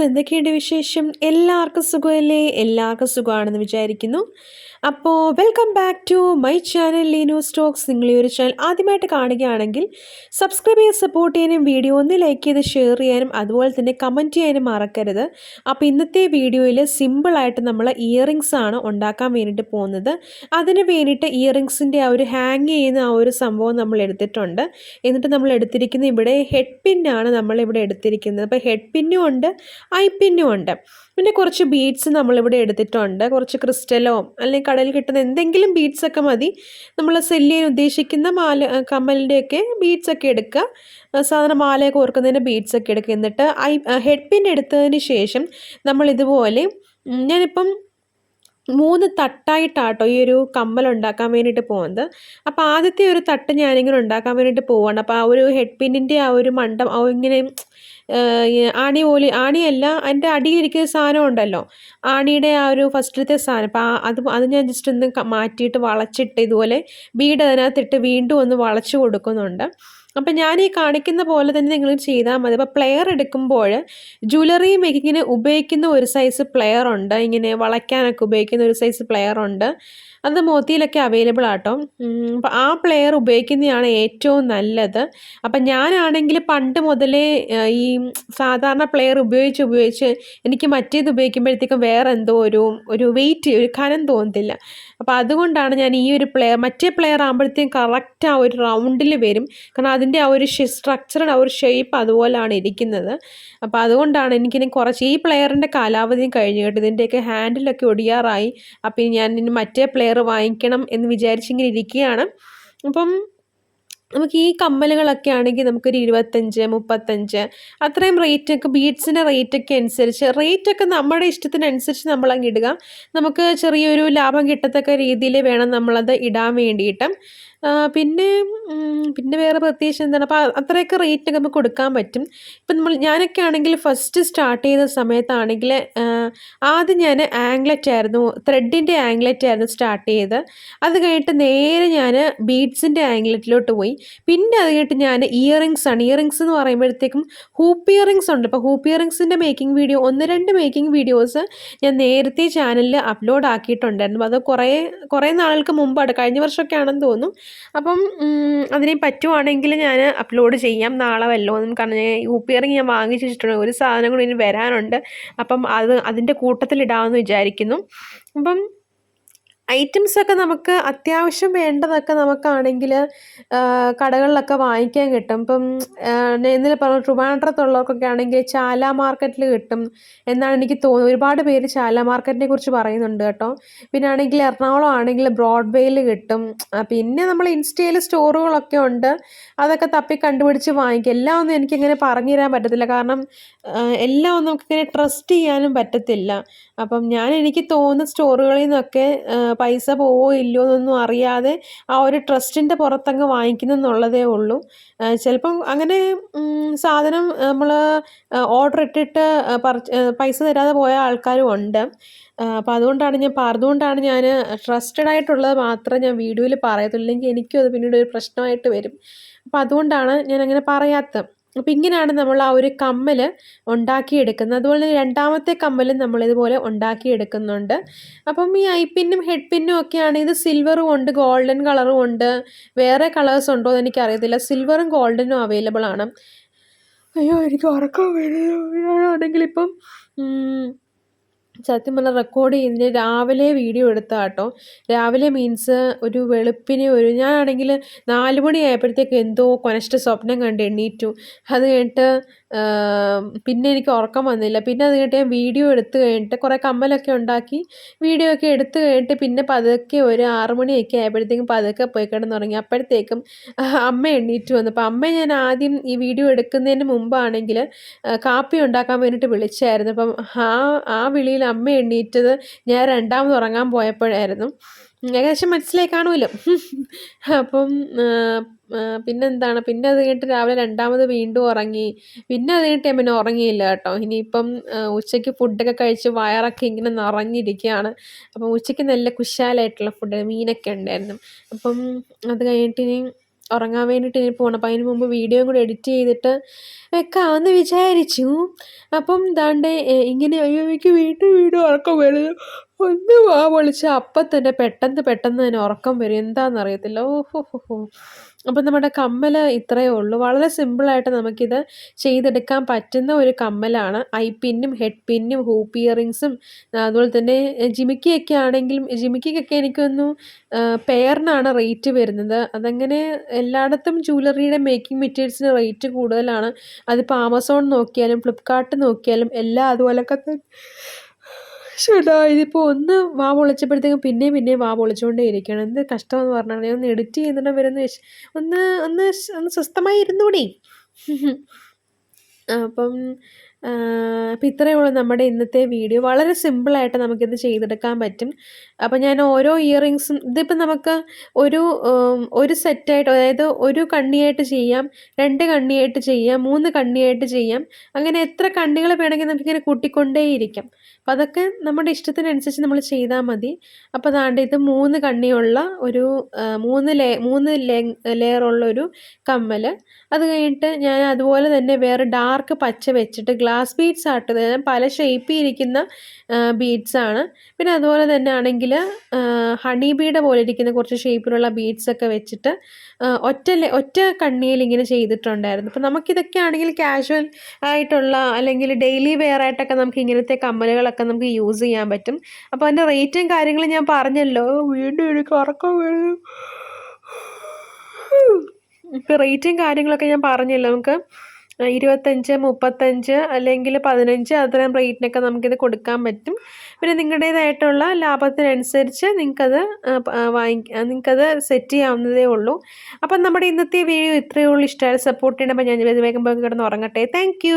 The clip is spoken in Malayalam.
ഫ്രണ്ട്സ് എന്തൊക്കെയുണ്ട് വിശേഷം? എല്ലാവർക്കും സുഖമല്ലേ? എല്ലാവർക്കും സുഖമാണെന്ന് വിചാരിക്കുന്നു. അപ്പോൾ welcome back to my channel Leeno stocks നിങ്ങൾ ഈ ഒരു ചാനൽ ആദ്യമായിട്ട് കാണുകയാണെങ്കിൽ സബ്സ്ക്രൈബ് ചെയ്ത് സപ്പോർട്ട് ചെയ്യാനും വീഡിയോ ഒന്ന് ലൈക്ക് ചെയ്ത് ഷെയർ ചെയ്യാനും അതുപോലെ തന്നെ കമന്റ് ചെയ്യാനും മറക്കരുത്. അപ്പോൾ ഇന്നത്തെ വീഡിയോയിൽ സിമ്പിളായിട്ട് നമ്മൾ ഇയറിങ്സ് ആണ് ഉണ്ടാക്കാൻ വേണ്ടിയിട്ട് പോകുന്നത്. അതിന് വേണ്ടിയിട്ട് ഇയറിങ്സിന്റെ ആ ഒരു ഹാങ് ചെയ്യുന്ന ആ ഒരു സംഭവം നമ്മൾ എടുത്തിട്ടുണ്ട്. എന്നിട്ട് നമ്മൾ എടുത്തിരിക്കുന്ന ഇവിടെ ഹെഡ് പിന്നാണ് നമ്മളിവിടെ എടുത്തിരിക്കുന്നത്. അപ്പോൾ ഹെഡ് പിന്നും ഉണ്ട്. ഐ പിന്നും ഉണ്ട്. പിന്നെ കുറച്ച് ബീഡ്സ് നമ്മളിവിടെ എടുത്തിട്ടുണ്ട്. കുറച്ച് ക്രിസ്റ്റലോ അല്ലെങ്കിൽ കടയിൽ കിട്ടുന്ന എന്തെങ്കിലും ബീഡ്സ് ഒക്കെ മതി. നമ്മൾ സെല്ല് ചെയ്യാൻ ഉദ്ദേശിക്കുന്ന മാല കമ്മലിന്റെയൊക്കെ ബീഡ്സൊക്കെ എടുക്കുക. സാധാരണ മാലയൊക്കെ ഓർക്കുന്നതിന്റെ ബീഡ്സൊക്കെ എടുക്കുക. എന്നിട്ട് ഐ ഹെഡ് പിൻ എടുത്തതിന് ശേഷം നമ്മളിതുപോലെ ഞാനിപ്പം മൂന്ന് തട്ടായിട്ടാട്ടോ ഈ ഒരു കമ്മൽ ഉണ്ടാക്കാൻ വേണ്ടിയിട്ട് പോകുന്നത് അപ്പോൾ ആദ്യത്തെ ഒരു തട്ട് ഞാനിങ്ങനെ ഉണ്ടാക്കാൻ വേണ്ടിയിട്ട് പോവാണ്. അപ്പോൾ ആ ഒരു ഹെഡ് പിന്നിന്റെ ആ ഒരു മണ്ടം ഇങ്ങനെ ആണി പോലെ ആണിയല്ല അതിന്റെ അടിയിലിരിക്കുന്ന സാധനം ഉണ്ടല്ലോ. ആണിയുടെ ആ ഒരു ഫസ്റ്റിലത്തെ സാധനം. അപ്പോൾ അത് അത് ഞാൻ ജസ്റ്റ് ഒന്ന് മാറ്റിയിട്ട് വളച്ചിട്ട് ഇതുപോലെ ബീഡ് അതിനകത്തിട്ട് വീണ്ടും ഒന്ന് വളച്ച് കൊടുക്കുന്നുണ്ട്. അപ്പം ഞാൻ ഈ കാണിക്കുന്ന പോലെ തന്നെ നിങ്ങൾ ചെയ്താൽ മതി. അപ്പോൾ പ്ലെയർ എടുക്കുമ്പോൾ ജ്വല്ലറി മേക്കിങ്ങിന് ഉപയോഗിക്കുന്ന ഒരു സൈസ് പ്ലെയർ ഉണ്ട്. ഇങ്ങനെ വളയ്ക്കാനൊക്കെ ഉപയോഗിക്കുന്ന ഒരു സൈസ് പ്ലെയർ ഉണ്ട്. അത് മോത്തിയിലൊക്കെ അവൈലബിൾ ആട്ടോ. അപ്പം ആ പ്ലെയർ ഉപയോഗിക്കുന്നതാണ് ഏറ്റവും നല്ലത്. അപ്പം ഞാനാണെങ്കിൽ പണ്ട് മുതലേ ഈ സാധാരണ പ്ലെയർ ഉപയോഗിച്ച് ഉപയോഗിച്ച് എനിക്ക് മറ്റേത് ഉപയോഗിക്കുമ്പോഴത്തേക്കും വേറെ എന്തോ ഒരു ഒരു വെയിറ്റ് ഒരു കനം തോന്നത്തില്ല. അപ്പോൾ അതുകൊണ്ടാണ് ഞാൻ ഈ ഒരു പ്ലെയർ മറ്റേ പ്ലെയർ ആകുമ്പോഴത്തേക്കും കറക്റ്റ് ആ ഒരു റൗണ്ടിൽ വരും. കാരണം അതിന്റെ ആ ഒരു സ്ട്രക്ചർ ആ ഒരു ഷേപ്പ് അതുപോലാണ് ഇരിക്കുന്നത്. അപ്പോൾ അതുകൊണ്ടാണ് എനിക്കിനി കുറച്ച് ഈ പ്ലെയറിന്റെ കാലാവധിയും കഴിഞ്ഞു കേട്ടോ. ഇതിന്റെയൊക്കെ ഹാൻഡിലൊക്കെ ഒടിയാറായി. അപ്പോൾ ഞാൻ ഇനി മറ്റേ പ്ലെയർ വാങ്ങിക്കണം എന്ന് വിചാരിച്ചിങ്ങനെ ഇരിക്കുകയാണ്. അപ്പം നമുക്ക് ഈ കമ്മലുകളൊക്കെ ആണെങ്കിൽ നമുക്കൊരു ഇരുപത്തഞ്ച് മുപ്പത്തഞ്ച് അത്രയും റേറ്റൊക്കെ ബീഡ്സിന്റെ റേറ്റൊക്കെ അനുസരിച്ച് റേറ്റൊക്കെ നമ്മുടെ ഇഷ്ടത്തിനനുസരിച്ച് നമ്മളങ്ങ് ഇടുക. നമുക്ക് ചെറിയൊരു ലാഭം കിട്ടത്തക്ക രീതിയിൽ വേണം നമ്മളത് ഇടാൻ വേണ്ടിയിട്ട്. പിന്നെ പിന്നെ വേറെ പ്രത്യേകിച്ച് എന്താണ്? അപ്പോൾ അത്രയൊക്കെ റേറ്റൊക്കെ നമുക്ക് കൊടുക്കാൻ പറ്റും. ഇപ്പം നമ്മൾ ഞാനൊക്കെ ആണെങ്കിൽ ഫസ്റ്റ് സ്റ്റാർട്ട് ചെയ്ത സമയത്താണെങ്കിൽ ആദ്യം ഞാൻ ആംഗ്ലറ്റ് ആയിരുന്നു ത്രെഡിന്റെ ആംഗ്ലറ്റ് ആയിരുന്നു സ്റ്റാർട്ട് ചെയ്ത്. അത് കഴിഞ്ഞിട്ട് നേരെ ഞാൻ ബീഡ്സിന്റെ ആംഗ്ലറ്റിലോട്ട് പോയി. പിന്നെ അത് കഴിഞ്ഞിട്ട് ഞാൻ ഇയറിങ്സ് ആണ്. ഇയറിങ്സ് എന്ന് പറയുമ്പോഴത്തേക്കും ഹൂപ്പ് ഇയറിങ്സ് ഉണ്ട്. അപ്പോൾ ഹൂപ്പ് ഇയറിങ്സിന്റെ മേക്കിംഗ് വീഡിയോ ഒന്ന് രണ്ട് മേക്കിംഗ് വീഡിയോസ് ഞാൻ നേരത്തെ ചാനലിൽ അപ്ലോഡ് ആക്കിയിട്ടുണ്ടായിരുന്നു. അത് കുറേ കുറേ നാളുകൾക്ക് മുമ്പാണ്. കഴിഞ്ഞ വർഷമൊക്കെ ആണെന്ന് തോന്നുന്നു അപ്പം അതിനെ പറ്റുവാണെങ്കിൽ ഞാൻ അപ്ലോഡ് ചെയ്യാം. നാളെ വല്ലതും കാരണം ഞാൻ പി ഇയറിങ് ഞാൻ വാങ്ങിച്ചിട്ടുണ്ട് വെച്ചിട്ടുണ്ട്. ഒരു സാധനം കൂടി ഇനി വരാനുണ്ട്. അപ്പം അത് അതിന്റെ കൂട്ടത്തിലിടാമെന്ന് വിചാരിക്കുന്നു. അപ്പം ഐറ്റംസ് ഒക്കെ നമുക്ക് അത്യാവശ്യം വേണ്ടതൊക്കെ നമുക്കാണെങ്കിൽ കടകളിലൊക്കെ വാങ്ങിക്കാൻ കിട്ടും. ഇപ്പം ഇന്നലെ പറഞ്ഞു ട്രിവാൻഡ്രത്തുള്ളവർക്കൊക്കെ ആണെങ്കിൽ ചാല മാർക്കറ്റിൽ കിട്ടും. എന്നാണ് എനിക്ക് തോന്നുന്നത്. ഒരുപാട് പേര് ചാല മാർക്കറ്റിനെ കുറിച്ച് പറയുന്നുണ്ട് കേട്ടോ. പിന്നെ ആണെങ്കിൽ എറണാകുളം ആണെങ്കിൽ ബ്രോഡ്വേയിൽ കിട്ടും. പിന്നെ നമ്മൾ ഇൻസ്റ്റയിൽ സ്റ്റോറുകളൊക്കെ ഉണ്ട്. അതൊക്കെ തപ്പി കണ്ടുപിടിച്ച് വാങ്ങിക്കും. എല്ലാം ഒന്നും എനിക്കിങ്ങനെ പറഞ്ഞു തരാൻ പറ്റത്തില്ല. കാരണം എല്ലാം ഒന്നും നമുക്കിങ്ങനെ ട്രസ്റ്റ് ചെയ്യാനും പറ്റത്തില്ല. അപ്പം ഞാൻ എനിക്ക് തോന്നുന്ന സ്റ്റോറുകളിൽ നിന്നൊക്കെ പൈസ പോവോ ഇല്ലയോ എന്നൊന്നും അറിയാതെ ആ ഒരു ട്രസ്റ്റിന്റെ പുറത്തങ്ങ് വാങ്ങിക്കുന്നു എന്നുള്ളതേ ഉള്ളൂ. ചിലപ്പം അങ്ങനെ സാധനം നമ്മൾ ഓർഡർ ഇട്ടിട്ട് പൈസ തരാതെ പോയ ആൾക്കാരും ഉണ്ട്. അപ്പോൾ അതുകൊണ്ടാണ് ഞാൻ പറഞ്ഞുകൊണ്ടാണ് ഞാൻ ട്രസ്റ്റഡ് ആയിട്ടുള്ളത് മാത്രം ഞാൻ വീഡിയോയിൽ പറയത്തുള്ളൂ. എനിക്കും അത് പിന്നീട് ഒരു പ്രശ്നമായിട്ട് വരും. അപ്പോൾ അതുകൊണ്ടാണ് ഞാൻ അങ്ങനെ പറയാത്തത്. അപ്പോൾ ഇങ്ങനെയാണ് നമ്മൾ ആ ഒരു കമ്മൽ ഉണ്ടാക്കിയെടുക്കുന്നത്. അതുപോലെ തന്നെ രണ്ടാമത്തെ കമ്മലും നമ്മൾ ഇതുപോലെ ഉണ്ടാക്കിയെടുക്കുന്നുണ്ട്. അപ്പം ഈ ഐ പിന്നും ഹെഡ് പിന്നും ഒക്കെയാണ് ഇത് സിൽവറും ഉണ്ട് ഗോൾഡൻ കളറും ഉണ്ട്. വേറെ കളേഴ്സ് ഉണ്ടോ എന്ന് എനിക്കറിയത്തില്ല. സിൽവറും ഗോൾഡനും അവൈലബിൾ ആണ്. അയ്യോ എനിക്ക് ഉറക്കം വരുകയാണെങ്കിൽ ഇപ്പം സത്യം പറഞ്ഞാൽ റെക്കോർഡ് ചെയ്യുന്നതിന് രാവിലെ വീഡിയോ എടുത്ത കേട്ടോ രാവിലെ മീൻസ് ഒരു വെളുപ്പിന് ഒരു ഞാനാണെങ്കിൽ നാല് മണി ആയപ്പോഴത്തേക്ക് എന്തോ കൊനഷ്ട സ്വപ്നം കണ്ട് എണ്ണീറ്റു. അത് കഴിഞ്ഞിട്ട് പിന്നെ എനിക്ക് ഉറക്കം വന്നില്ല. പിന്നെ അത് കഴിഞ്ഞിട്ട് ഞാൻ വീഡിയോ എടുത്തു കഴിഞ്ഞിട്ട് കുറേ കമ്മലൊക്കെ ഉണ്ടാക്കി വീഡിയോ ഒക്കെ എടുത്തു കഴിഞ്ഞിട്ട് പിന്നെ പതുക്കെ ഒരു ആറ് മണിയൊക്കെ ആയപ്പോഴത്തേക്കും പതുക്കെ പോയി കിടന്നുറങ്ങി. അപ്പോഴത്തേക്കും അമ്മ എണ്ണീറ്റ് വന്നു. അപ്പോൾ അമ്മ ഞാൻ ആദ്യം ഈ വീഡിയോ എടുക്കുന്നതിന് മുമ്പാണെങ്കിൽ കാപ്പി ഉണ്ടാക്കാൻ വേണ്ടിയിട്ട് വിളിച്ചായിരുന്നു. അപ്പം ആ ആ വിളിയിൽ അമ്മ എണ്ണീറ്റത് ഞാൻ രണ്ടാമത് ഉറങ്ങാൻ പോയപ്പോഴായിരുന്നു. ഏകദേശം മനസ്സിലായി കാണുമല്ലോ അപ്പം പിന്നെന്താണ്? പിന്നെ അത് കഴിഞ്ഞിട്ട് രാവിലെ രണ്ടാമത് വീണ്ടും ഉറങ്ങി. പിന്നെ അത് കഴിഞ്ഞിട്ട് പിന്നെ ഉറങ്ങിയില്ല കേട്ടോ. ഇനിയിപ്പം ഉച്ചയ്ക്ക് ഫുഡൊക്കെ കഴിച്ച് വയറൊക്കെ ഇങ്ങനെ നിറഞ്ഞിരിക്കുകയാണ്. അപ്പം ഉച്ചയ്ക്ക് നല്ല കുശാലായിട്ടുള്ള ഫുഡ് മീനൊക്കെ ഉണ്ടായിരുന്നു. അപ്പം അത് കഴിഞ്ഞിട്ട് ഇനി ഉറങ്ങാൻ വേണ്ടിയിട്ട് ഇനി പോകണം അപ്പോൾ അതിന് മുമ്പ് വീഡിയോയും കൂടി എഡിറ്റ് ചെയ്തിട്ട് വെക്കാമെന്ന് വിചാരിച്ചു. അപ്പം ദാണ്ട് ഇങ്ങനെ അയ്യോ എനിക്ക് വീണ്ടും വീണ്ടും ഉറക്കം വരുന്നു ഒന്ന് വാ പൊളിച്ച്. അപ്പം തന്നെ പെട്ടെന്ന് പെട്ടെന്ന് തന്നെ ഉറക്കം വരും. എന്താണെന്നറിയത്തില്ല അറിയത്തില്ല ഓഹോ ഹോ ഹോ. അപ്പം നമ്മുടെ കമ്മൽ ഇത്രയേ ഉള്ളൂ. വളരെ സിമ്പിളായിട്ട് നമുക്കിത് ചെയ്തെടുക്കാൻ പറ്റുന്ന ഒരു കമ്മലാണ്. ഐ പിന്നും ഹെഡ് പിന്നും ഹൂപ്പ് ഇയറിങ്സും അതുപോലെ തന്നെ ജിമിക്കിയൊക്കെ ആണെങ്കിലും ജിമിക്കിക്കൊക്കെ എനിക്കൊന്നു പെയറിനാണ് റേറ്റ് വരുന്നത്. അതങ്ങനെ എല്ലായിടത്തും ജ്വല്ലറിയുടെ മേക്കിംഗ് മെറ്റീരിയൽസിന് റേറ്റ് കൂടുതലാണ്. അതിപ്പോൾ ആമസോൺ നോക്കിയാലും ഫ്ലിപ്കാർട്ട് നോക്കിയാലും എല്ലാം അതുപോലൊക്കെ ചേട്ടാ ഇതിപ്പോൾ ഒന്ന് വാ പൊളിച്ചപ്പോഴത്തേക്കും പിന്നെയും പിന്നെയും വാ പൊളിച്ചുകൊണ്ടേ ഇരിക്കുകയാണ്. എന്ത് കഷ്ടമെന്ന് പറഞ്ഞാൽ ഒന്ന് എഡിറ്റ് ചെയ്യുന്നുണ്ട് വരുന്ന ഒന്ന് ഒന്ന് ഒന്ന് സ്വസ്ഥമായി ഇരുന്നൂടി. അപ്പം അപ്പം ഇത്രയേ ഉള്ളൂ നമ്മുടെ ഇന്നത്തെ വീഡിയോ. വളരെ സിമ്പിളായിട്ട് നമുക്കിത് ചെയ്തെടുക്കാൻ പറ്റും. അപ്പം ഞാൻ ഓരോ ഇയറിങ്സും ഇതിപ്പോൾ നമുക്ക് ഒരു ഒരു സെറ്റായിട്ട് അതായത് ഒരു കണ്ണിയായിട്ട് ചെയ്യാം രണ്ട് കണ്ണിയായിട്ട് ചെയ്യാം മൂന്ന് കണ്ണിയായിട്ട് ചെയ്യാം. അങ്ങനെ എത്ര കണ്ണികൾ വേണമെങ്കിൽ നമുക്കിങ്ങനെ കൂട്ടിക്കൊണ്ടേയിരിക്കാം. അപ്പം അതൊക്കെ നമ്മുടെ ഇഷ്ടത്തിനനുസരിച്ച് നമ്മൾ ചെയ്താൽ മതി. അപ്പോൾ അതാണ്ട് ഇത് മൂന്ന് കണ്ണിയുള്ള ഒരു മൂന്ന് ലേ മൂന്ന് ലെയറുള്ള ഒരു കമ്മൽ അത് കഴിഞ്ഞിട്ട് ഞാൻ അതുപോലെ തന്നെ വേറെ ഡാർക്ക് പച്ച വെച്ചിട്ട് ബീഡ്സ് ആട്ടത് പല ഷേപ്പിൽ ഇരിക്കുന്ന ആണ്. പിന്നെ അതുപോലെ തന്നെ ആണെങ്കിൽ ഹണി ബീഡ് പോലെ ഇരിക്കുന്ന കുറച്ച് ഷേപ്പിലുള്ള ബീഡ്സ് ഒക്കെ വെച്ചിട്ട് ഒറ്റ ഒറ്റ കണ്ണിയിൽ ഇങ്ങനെ ചെയ്തിട്ടുണ്ടായിരുന്നു. അപ്പോൾ നമുക്കിതൊക്കെ ആണെങ്കിൽ കാഷ്വൽ ആയിട്ടുള്ള അല്ലെങ്കിൽ ഡെയിലി വെയർ ആയിട്ടൊക്കെ നമുക്ക് ഇങ്ങനത്തെ കമ്മലുകളൊക്കെ നമുക്ക് യൂസ് ചെയ്യാൻ പറ്റും. അപ്പോൾ അതിന്റെ റേറ്റും കാര്യങ്ങളും ഞാൻ പറഞ്ഞല്ലോ. വീണ്ടും എനിക്ക് ഉറക്കം വേണം ഇപ്പോൾ റേറ്റും കാര്യങ്ങളൊക്കെ ഞാൻ പറഞ്ഞല്ലോ. നമുക്ക് ഇരുപത്തഞ്ച് മുപ്പത്തഞ്ച് അല്ലെങ്കിൽ പതിനഞ്ച് അത്തരം റേറ്റിനൊക്കെ നമുക്കിത് കൊടുക്കാൻ പറ്റും. പിന്നെ നിങ്ങളുടേതായിട്ടുള്ള ലാഭത്തിനനുസരിച്ച് നിങ്ങൾക്കത് വാങ്ങിക്കാം നിങ്ങൾക്കത് സെറ്റ് ചെയ്യാവുന്നതേ ഉള്ളൂ. അപ്പം നമ്മുടെ ഇന്നത്തെ വീഡിയോ ഇത്രയേ ഉള്ളൂ. ഇഷ്ടമായ സപ്പോർട്ട് ചെയ്യണം. അപ്പോൾ ഞാൻ വേഗം വേഗം കിടന്ന് ഉറങ്ങട്ടെ. താങ്ക്